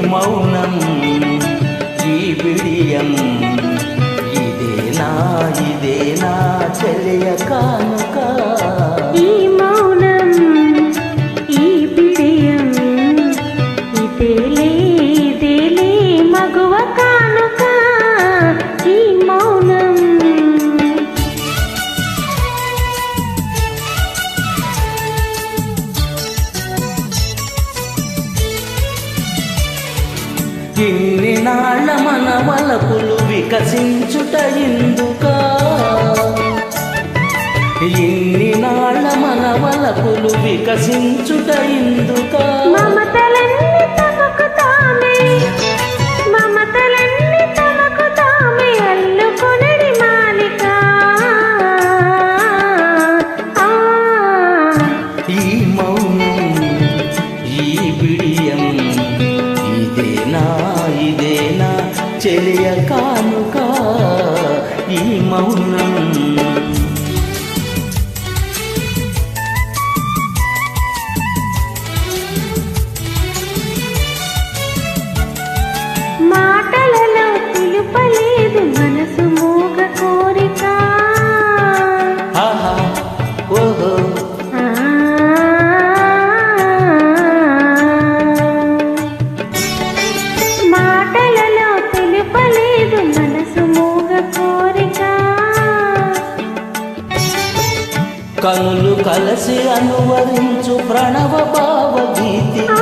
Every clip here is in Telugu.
మౌనం ఈ విడియం ఇదేనా ఇదేనా చెలియ కానుకా. ఇన్ని నాళ్ళ మన వలపులు వికసించుట ఎందుకా? ఇన్ని నాళ్ళ మన వలపులు వికసించుట ఎందుకా? మమతలన్నీ కానుక ఈ మౌనం కనులు కలసి అనువరించు ప్రణవ భావగీతి ఆ,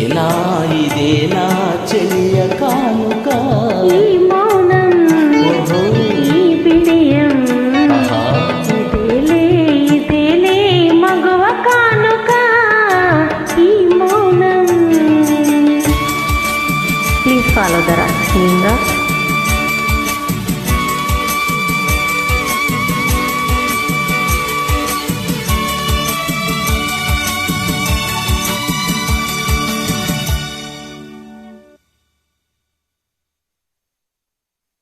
ఇదేనా ఇదేనా చెలియ కానుక మౌనం. ఈ బిడియం. ఇదేలే ఇదేలే మగువ కానుక ఈ మౌనం please follow the rock singer